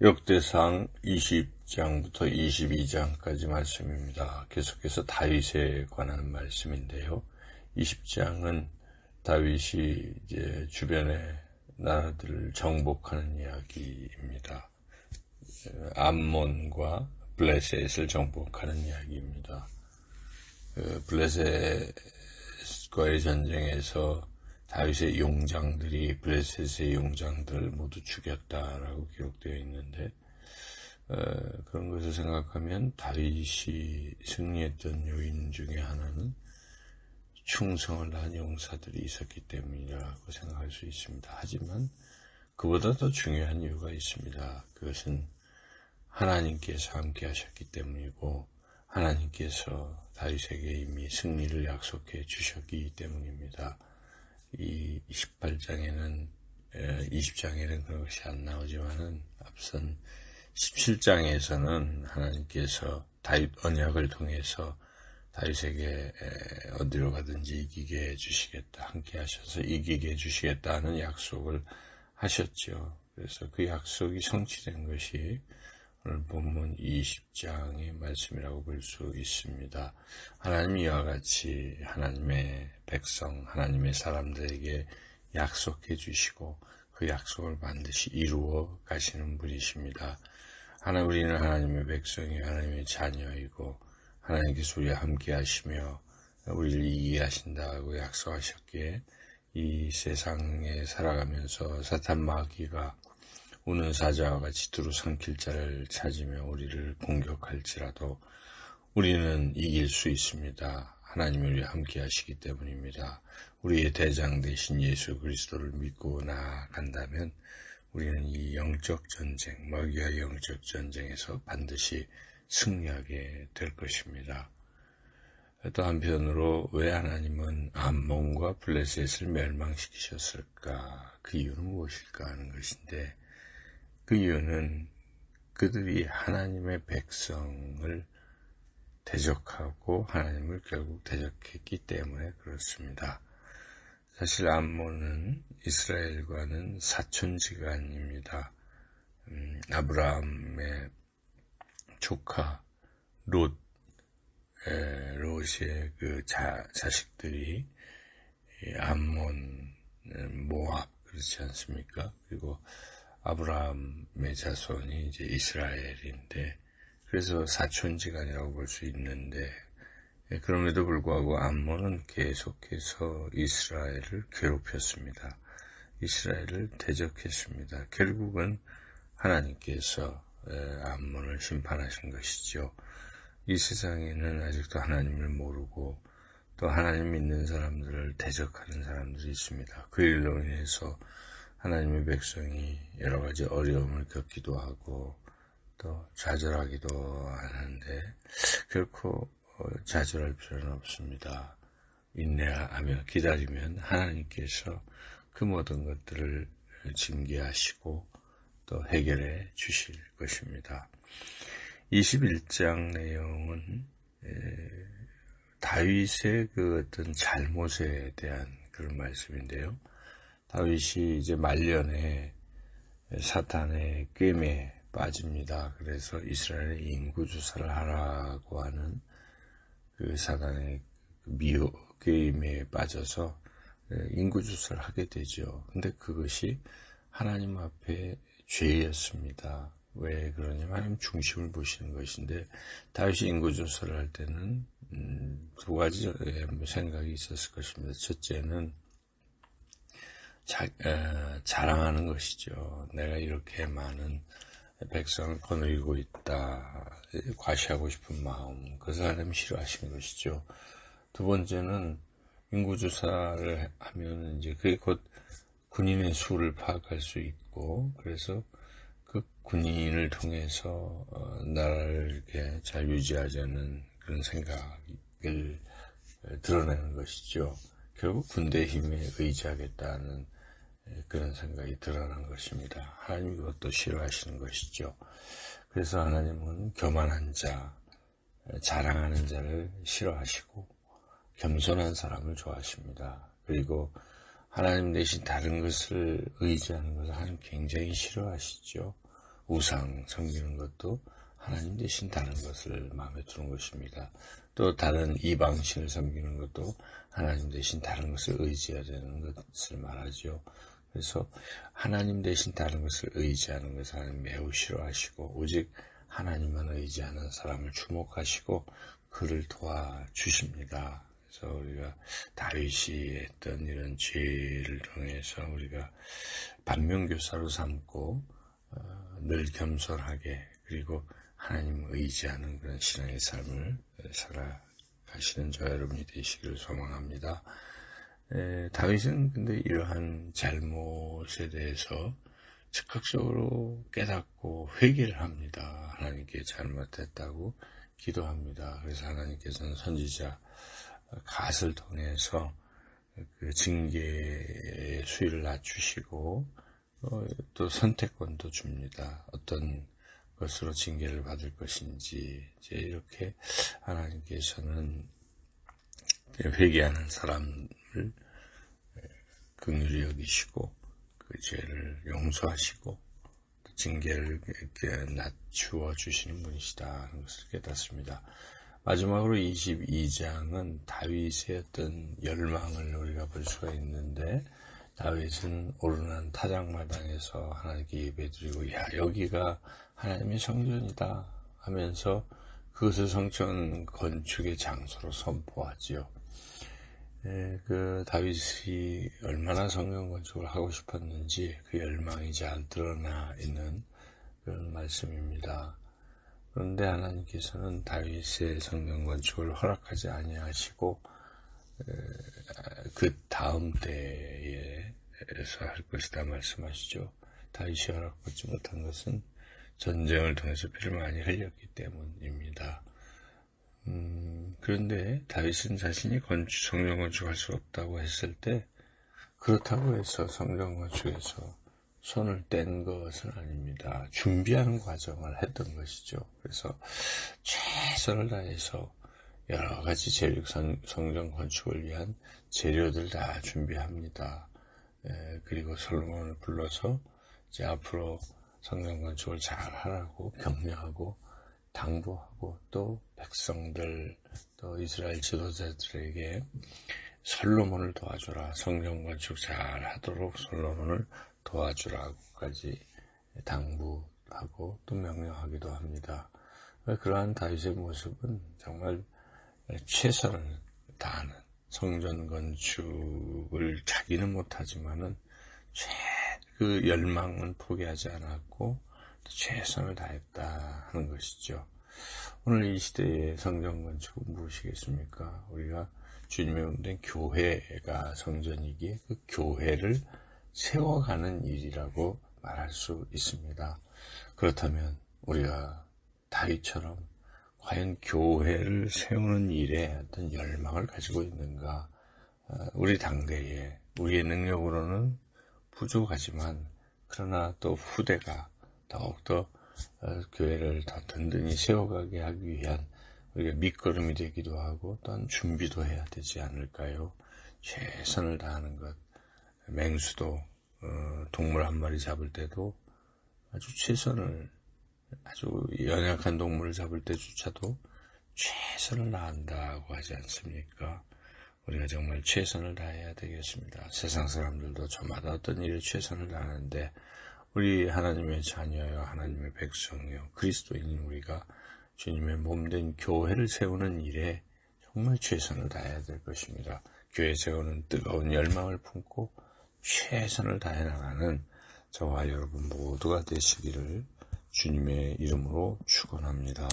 역대상 20장부터 22장까지 말씀입니다. 계속해서 다윗에 관한 말씀인데요. 20장은 다윗이 이제 주변의 나라들을 정복하는 이야기입니다. 암몬과 블레셋을 정복하는 이야기입니다. 그 블레셋과의 전쟁에서 다윗의 용장들이 블레셋의 용장들을 모두 죽였다라고 기록되어 있는데 어, 그런 것을 생각하면 다윗이 승리했던 요인 중에 하나는 충성을 한 용사들이 있었기 때문이라고 생각할 수 있습니다. 하지만 그보다 더 중요한 이유가 있습니다. 그것은 하나님께서 함께 하셨기 때문이고 하나님께서 다윗에게 이미 승리를 약속해 주셨기 때문입니다. 이 28장에는 20장에는 그런 것이 안 나오지만은 앞선 17장에서는 하나님께서 다윗 언약을 통해서 다윗에게 어디로 가든지 이기게 해주시겠다 함께 하셔서 이기게 해주시겠다는 약속을 하셨죠. 그래서 그 약속이 성취된 것이 오늘 본문 20장의 말씀이라고 볼 수 있습니다. 하나님 이와 같이 하나님의 백성, 하나님의 사람들에게 약속해 주시고 그 약속을 반드시 이루어 가시는 분이십니다. 하나 우리는 하나님의 백성이 하나님의 자녀이고 하나님께서 우리와 함께 하시며 우리를 이기게 하신다고 약속하셨기에 이 세상에 살아가면서 사탄 마귀가 우는 사자와 같이 두루 삼킬 자를 찾으며 우리를 공격할지라도 우리는 이길 수 있습니다. 하나님이 우리와 함께 하시기 때문입니다. 우리의 대장 대신 예수 그리스도를 믿고 나아간다면 우리는 이 영적 전쟁, 먹이와 영적 전쟁에서 반드시 승리하게 될 것입니다. 또 한편으로 왜 하나님은 암몬과 블레셋을 멸망시키셨을까? 그 이유는 무엇일까 하는 것인데 그 이유는 그들이 하나님의 백성을 대적하고 하나님을 결국 대적했기 때문에 그렇습니다. 사실 암몬은 이스라엘과는 사촌지간입니다. 음, 아브라함의 조카 롯, 에, 롯의 그 자, 자식들이 암몬, 모압 그렇지 않습니까? 그리고 아브라함의 자손이 이제 이스라엘인데 그래서 사촌지간이라고 볼 수 있는데 예, 그럼에도 불구하고 암몬은 계속해서 이스라엘을 괴롭혔습니다. 이스라엘을 대적했습니다. 결국은 하나님께서 예, 암몬을 심판하신 것이죠. 이 세상에는 아직도 하나님을 모르고 또 하나님 믿는 사람들을 대적하는 사람들이 있습니다. 그 일로 인해서 하나님의 백성이 여러 가지 어려움을 겪기도 하고 또 좌절하기도 하는데 결코 어, 좌절할 필요는 없습니다. 인내하며 기다리면 하나님께서 그 모든 것들을 징계하시고 또 해결해 주실 것입니다. 21장 내용은 다윗의 그 어떤 잘못에 대한 그런 말씀인데요. 다윗이 이제 말년에 사탄의 꿰매 빠집니다. 그래서 이스라엘의 인구 조사를 하라고 하는 그 사단의 미호 게임에 빠져서 인구 조사를 하게 되죠. 근데 그것이 하나님 앞에 죄였습니다. 왜 그러냐면 하나님 중심을 보시는 것인데 다윗이 인구 조사를 할 때는 음, 두 가지 생각이 있었을 것입니다. 첫째는 자, 에, 자랑하는 것이죠. 내가 이렇게 많은 백성을 거느리고 있다. 과시하고 싶은 마음. 그 사람이 싫어하시는 것이죠. 두 번째는 인구조사를 하면 이제 그게 곧 군인의 수를 파악할 수 있고, 그래서 그 군인을 통해서 어, 나라를 이렇게 잘 유지하자는 그런 생각을 드러내는 것이죠. 결국 군대 힘에 의지하겠다는 그런 생각이 드러난 것입니다. 하나님이 그것도 싫어하시는 것이죠. 그래서 하나님은 교만한 자, 자랑하는 자를 싫어하시고 겸손한 사람을 좋아하십니다. 그리고 하나님 대신 다른 것을 의지하는 것을 하나님 굉장히 싫어하시죠. 우상 섬기는 것도 하나님 대신 다른 것을 마음에 두는 것입니다. 또 다른 이방신을 섬기는 것도 하나님 대신 다른 것을 의지해야 되는 것을 말하죠. 그래서 하나님 대신 다른 것을 의지하는 것을 하나님 매우 싫어하시고 오직 하나님만 의지하는 사람을 주목하시고 그를 도와주십니다. 그래서 우리가 다윗이 했던 이런 죄를 통해서 우리가 반면교사로 삼고 어, 늘 겸손하게 그리고 하나님 의지하는 그런 신앙의 삶을 살아가시는 저 여러분이 되시기를 소망합니다. 에, 다윗은 근데 이러한 잘못에 대해서 즉각적으로 깨닫고 회개를 합니다. 하나님께 잘못했다고 기도합니다. 그래서 하나님께서는 선지자 갓을 통해서 그 징계의 수위를 낮추시고 어, 또 선택권도 줍니다. 어떤 것으로 징계를 받을 것인지 이제 이렇게 하나님께서는 회개하는 사람 을 긍휼히 여기시고 그 죄를 용서하시고 징계를 낮추어 주시는 분이시다 하는 것을 깨닫습니다. 마지막으로 22장은 다윗의 어떤 열망을 우리가 볼 수가 있는데 다윗은 오르난 타작마당에서 하나님께 예배드리고 야 여기가 하나님의 성전이다 하면서 그것을 성전 건축의 장소로 선포하지요. 예, 그 다윗이 얼마나 성경 건축을 하고 싶었는지 그 열망이 잘 드러나 있는 그런 말씀입니다. 그런데 하나님께서는 다윗의 성경 건축을 허락하지 아니하시고 그 다음 때에서 할 것이다 말씀하시죠. 다윗이 허락받지 못한 것은 전쟁을 통해서 피를 많이 흘렸기 때문입니다. 음, 그런데 다윗은 자신이 건축, 성경 건축할 수 없다고 했을 때 그렇다고 해서 성경 건축에서 손을 뗀 것은 아닙니다. 준비하는 과정을 했던 것이죠. 그래서 최선을 다해서 여러 가지 재료, 성전 건축을 위한 재료들 다 준비합니다. 에, 그리고 솔로몬을 불러서 이제 앞으로 성전 건축을 잘 하라고 격려하고 당부하고 또 백성들 또 이스라엘 지도자들에게 솔로몬을 도와주라 성전 건축 잘 하도록 솔로몬을 도와주라고까지 당부하고 또 명령하기도 합니다. 그러한 다윗의 모습은 정말 최선을 다하는 성전 건축을 자기는 못하지만은 최 그 열망은 포기하지 않았고 최선을 다했다 하는 것이죠. 오늘 이 시대의 성전 건축은 무엇이겠습니까? 우리가 주님의 운된 교회가 성전이기에 그 교회를 세워가는 일이라고 말할 수 있습니다. 그렇다면 우리가 다윗처럼 과연 교회를 세우는 일에 어떤 열망을 가지고 있는가? 어, 우리 당대에 우리의 능력으로는 부족하지만 그러나 또 후대가 더욱더 어, 교회를 더 든든히 세워가게 하기 위한 우리가 밑거름이 되기도 하고 또한 준비도 해야 되지 않을까요? 최선을 다하는 것. 맹수도 어, 동물 한 마리 잡을 때도 아주 최선을 아주 연약한 동물을 잡을 때조차도 최선을 다한다고 하지 않습니까? 우리가 정말 최선을 다해야 되겠습니다. 세상 사람들도 저마다 어떤 일에 최선을 다하는데 우리 하나님의 자녀요 하나님의 백성이요 그리스도인인 우리가 주님의 몸된 교회를 세우는 일에 정말 최선을 다해야 될 것입니다. 교회 세우는 뜨거운 열망을 품고 최선을 다해 나가는 저와 여러분 모두가 되시기를 주님의 이름으로 축원합니다.